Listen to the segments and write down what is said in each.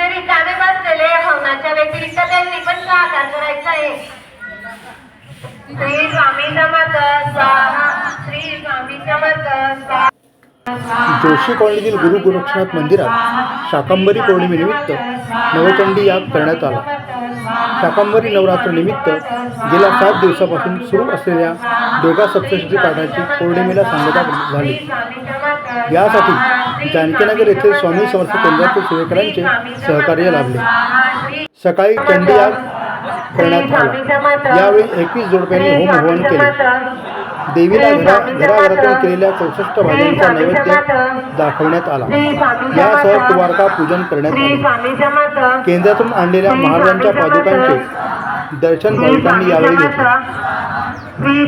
जे रिकामे बसलेले हवनाच्या व्यतिरिक्त त्यांनी पण सहाकार करायचा आहे. श्री स्वामी समर्थ श्री स्वामी समर्थ जोशी कॉलनीतील गुरु गोरक्षनाथ मंदिरात शाकंभरी पौर्णिमेनिमित्त नवचंडी याग करण्यात आला. शाकंभरी नवरात्रनिमित्त गेल्या सात दिवसापासून सुरू असलेल्या दोघा सप्तशती पाठाची पौर्णिमेला सांगता झाली. यासाठी जानकीनगर येथील स्वामी समर्थ केंद्रातील सेवेकरांचे सहकार्य लाभले. सकाळी चंडी याग करण्यात आला. यावेळी एकवीस जोडप्यांनी होम हवन केले. देवीला घरा घराघरातून केलेल्या चौसष्ट भाज्यांचा नैवेद्य दाखवण्यात आला. यासह कुवारका पूजन करण्यात आले. केंद्रातून आणलेल्या महाराजांच्या पादुकांचे दर्शन भाविकांनी यावेळी घेतले.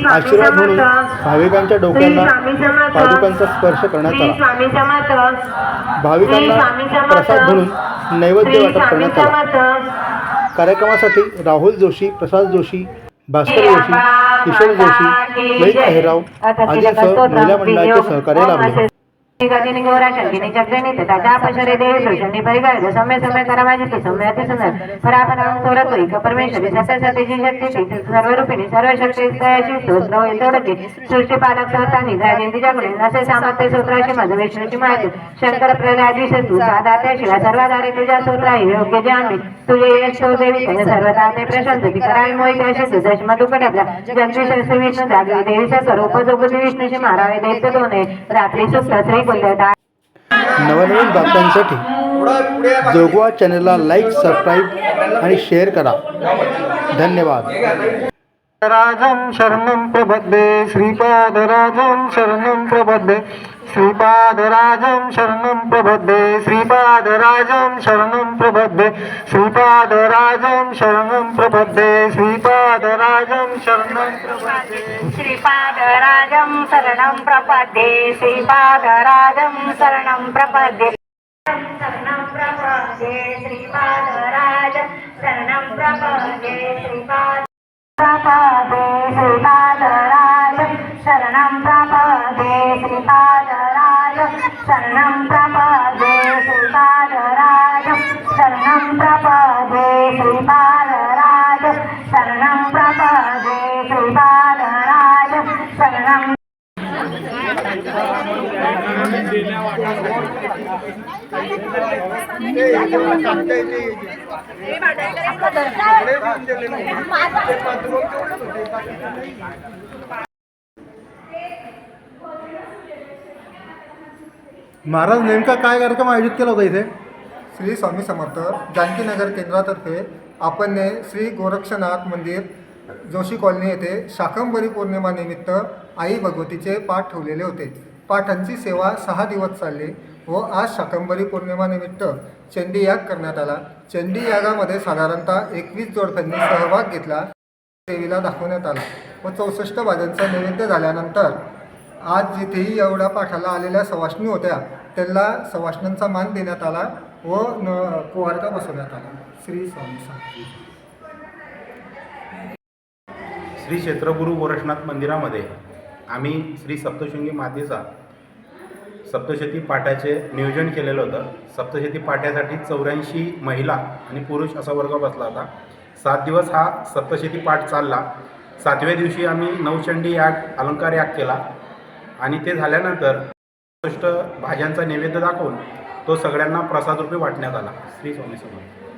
आशीर्वाद म्हणून भाविकांच्या डोक्यांना पादुकांचा स्पर्श करण्यात आला. भाविकांना प्रसाद म्हणून नैवेद्य वाटप करण्यात आला. कार्यक्रमासाठी राहुल जोशी प्रसाद जोशी भास्कर जोशी किशोर जोशी ललित अहिराव आदींसह महिला मंडळाचे सहकार्य लाभले. गौरा शंकिनी पशरे देवी अति सुंदर परापराम परमेश्वरी सत्य सत्यची शक्ती सर्व रूपिणी सर्व शक्ती दयाची स्तोत्र होय सृष्टी पालक नसे सामर्थ्य सूत्राशी विष्णूची माहिती शंकर प्रल्हादी सेतू तुझ्या सूत्र योग्य जे आम्ही तुझे यश तो देवी त्याने प्रशांत करावी मोहित अशी जगदीश विष्णू जागरी देवीचा स्वरूप विष्णूशी मारावे दैत्य दोने रात्री सुप्त श्री नवनवीन बातम्यांसाठी जोगवा चॅनलला लाईक सबस्क्राईब आणि शेअर करा. धन्यवाद. राजं शरणं प्रपद्ये श्रीपादराजं शरणं प्रबद्धे. श्रीपादराजं शरणं प्रपद्ये श्रीपादराजं शरणं प्रपद्ये श्रीपादराजं शरणं प्रपद्ये श्रीपादराजं शरणं प्रपद्ये श्रीपादराजं शरणं प्रपद्ये श्रीपादराजं शरणं प्रपद्ये शरणं प्रपद्ये प्रपदे श्रीपादराज शरणं प्रपदे श्रीपादराज शरणं प्रपदे श्रीपादराज शरणं प्रपदे श्रीपादराज शरणं महाराज नेमका काय कार्यक्रम आयोजित केला होता इथे? श्री स्वामी समर्थ जानकीनगर केंद्रातर्फे आपण श्री गोरक्षनाथ मंदिर जोशी कॉलनी येथे शाकंभरी पौर्णिमानिमित्त आई भगवतीचे पाठ ठेवलेले होते. पाठांची सेवा सहा दिवस चालली व आज शाकंभरी पौर्णिमानिमित्त चंडी याग करण्यात आला. चंडी यागामध्ये साधारणतः एकवीस जोडप्यांनी सहभाग घेतला देवीला दाखवण्यात आला व चौसष्ट भाज्यांचा नैवेद्य झाल्यानंतर आज जिथेही एवढ्या पाठाला आलेल्या सवाष्णी होत्या त्यांना सवाष्णांचा मान देण्यात आला व न कुवारका बसवण्यात आला. श्री स्वामी श्री क्षेत्रगुरु गोरक्षनाथ मंदिरामध्ये आम्ही श्री सप्तशृंगी मातेचा सप्तशती पाठाचे नियोजन केलेलं होतं. सप्तशती पाठासाठी चौऱ्याऐंशी महिला आणि पुरुष असा वर्ग बसला होता. सात दिवस हा सप्तशती पाठ चालला. सातव्या दिवशी आम्ही नवचंडी याग अलंकार याग केला. आणि ते झाल्यानंतर गोष्ट भाज्यांचा नैवेद्य दाखवून तो सगळ्यांना प्रसादरूपी वाटण्यात आला. श्री स्वामी समर्थ.